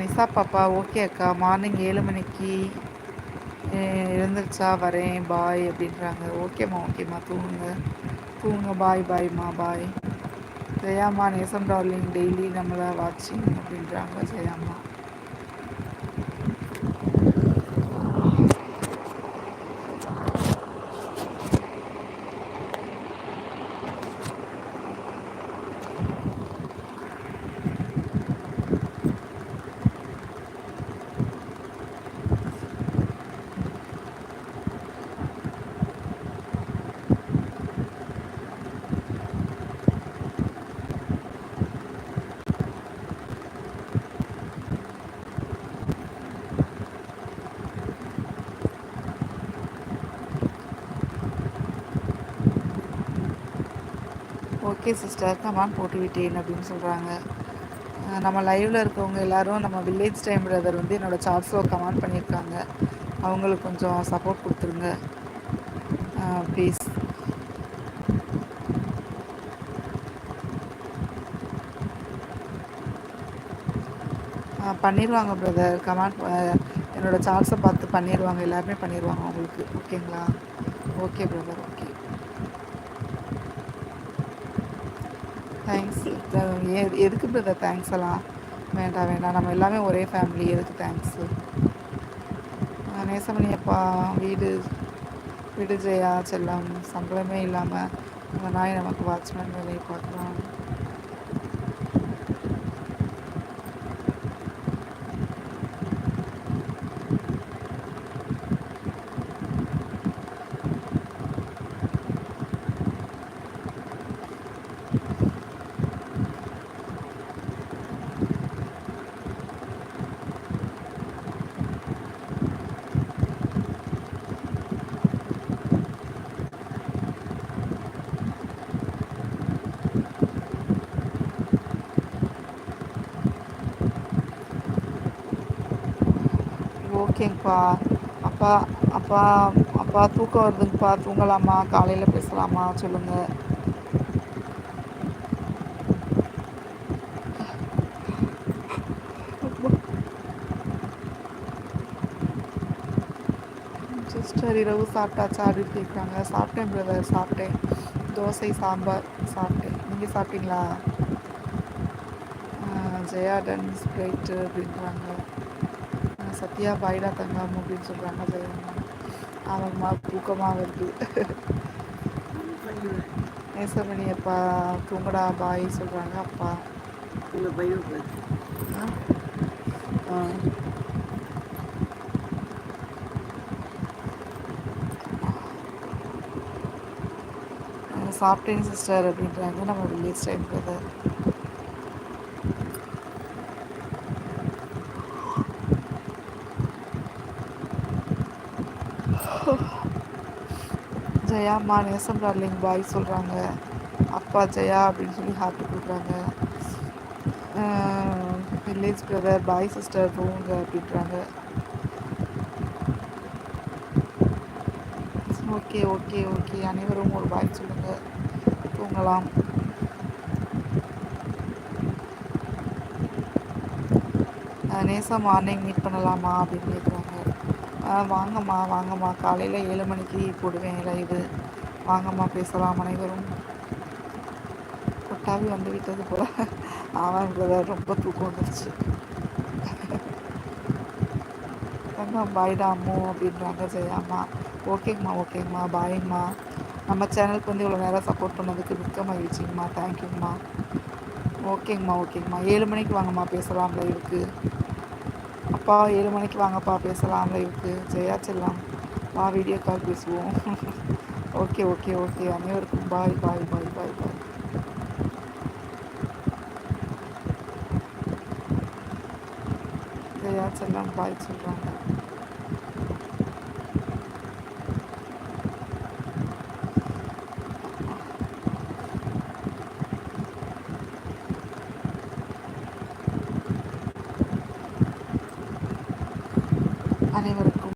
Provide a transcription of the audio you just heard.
நிசா பாப்பா ஓகே அக்கா. மார்னிங் ஏழு மணிக்கு எழுந்திரிச்சா வரேன் பாய் அப்படின்றாங்க. ஓகேம்மா ஓகேம்மா தூங்குங்க. தூங்குங்க பாய் பாய்மா பாய் ஜெயாம்மா நேசம் டார்லிங் டெய்லி நம்மளை வாட்சிங் அப்படின்றாங்க ஜெயாம்மா. ஓகே சிஸ்டர் கமான் போட்டு விட்டேன் அப்படின்னு சொல்கிறாங்க நம்ம லைவில் இருக்கவங்க எல்லாரும் நம்ம வில்லேஜ் டைம் பிரதர் வந்து என்னோடய சார்ட்ஸில் கமெண்ட் பண்ணியிருக்காங்க. அவங்களுக்கு கொஞ்சம் சப்போர்ட் கொடுத்துருங்க. ப்ளீஸ் பண்ணிடுவாங்க பிரதர் கமெண்ட் என்னோடய சார்ட்ஸை பார்த்து பண்ணிடுவாங்க எல்லாருமே பண்ணிடுவாங்க உங்களுக்கு ஓகேங்களா ஓகே பிரதர் ஓகே தேங்க்ஸ் எதுக்கு பிரதர் தேங்க்ஸ் எல்லாம்? வேண்டாம் வேண்டாம். நம்ம எல்லாமே ஒரே ஃபேமிலி எதுக்கு தேங்க்ஸு நேசமணி அப்பா வீடு விடுஜயா செல்லம் சம்பளமே இல்லாமல் அந்த நாய் நமக்கு வாட்ச்மேன் வேலையை பார்க்குறோம் ஓகேங்கப்பா அப்பா அப்பா அப்பா தூக்கம் வருதுங்கப்பா. தூங்கலாமா? காலையில் பேசலாமா? சொல்லுங்கள் சிஸ்டர் இரவு சாப்பிட்டாச்சா. அப்படின்னு கேட்குறாங்க சாப்பிட்டேன் பிரதர் சாப்பிட்டேன். தோசை சாம்பார் சாப்பிட்டேன். நீங்கள் சாப்பிட்டீங்களா? ஜெயா டன் ஸ்ப்ரைட்டு அப்படின்றாங்க. சத்யா பாய்டா தங்கம் அப்படின்னு சொல்கிறாங்க ஜெயம்மா ஆமாம்மா தூக்கமாக வருது. நேசமணி அப்பா தூங்கடா பாய் சொல்கிறாங்க அப்பா. சாப்பிட்டேன் சிஸ்டர் அப்படின்றாங்க. நம்ம வில்லேஜ் டைம் பிரதர் ஜெயாம்மா நேசம் டார்லிங் பாய் சொல்கிறாங்க அப்பா ஜெயா அப்படின்னு சொல்லி ஹார்ட் கொடுக்குறாங்க. வில்லேஜ் பிரதர் பாய் சிஸ்டர் போங்க அப்படின்றாங்க. Okay okay okay. அனைவரும் ஒரு பாய் சொல்லுங்கள் தூங்கலாம். நேசம் மார்னிங் மீட் பண்ணலாமா அப்படின்னு வாங்கம்மா வாங்கம்மா. காலையில் ஏழு மணிக்கு போடுவேன் லைவு வாங்கம்மா பேசலாம் அனைவரும். கொட்டாவி வந்து விட்டது போல். ஆமாம் பிரதர் ரொம்ப தூக்கம் வந்துருச்சு. தங்கம் பாய்டா அம்மு அப்படின்றாங்க ஜெயாம்மா ஓகேங்கம்மா ஓகேங்கம்மா பாய்ங்கம்மா நம்ம சேனலுக்கு வந்து இவ்வளோ நேரம் சப்போர்ட் பண்ணதுக்கு மிக்க மகிழ்ச்சிங்கம்மா. தேங்க்யூங்கம்மா ஓகேங்கம்மா ஓகேங்கம்மா. ஏழு மணிக்கு வாங்கம்மா பேசலாம் லைவுக்கு அப்பா ஏழு மணிக்கு வாங்கப்பா பேசலாம் லைவுக்கு. ஜெயா செல்லாம் வா வீடியோ கால் பேசுவோம். Okay okay okay. அனைவருக்கும் பாய் பாய் பாய் பாய் பாய் ஜெயா செல்லாம் பாய் சொல்கிறாங்க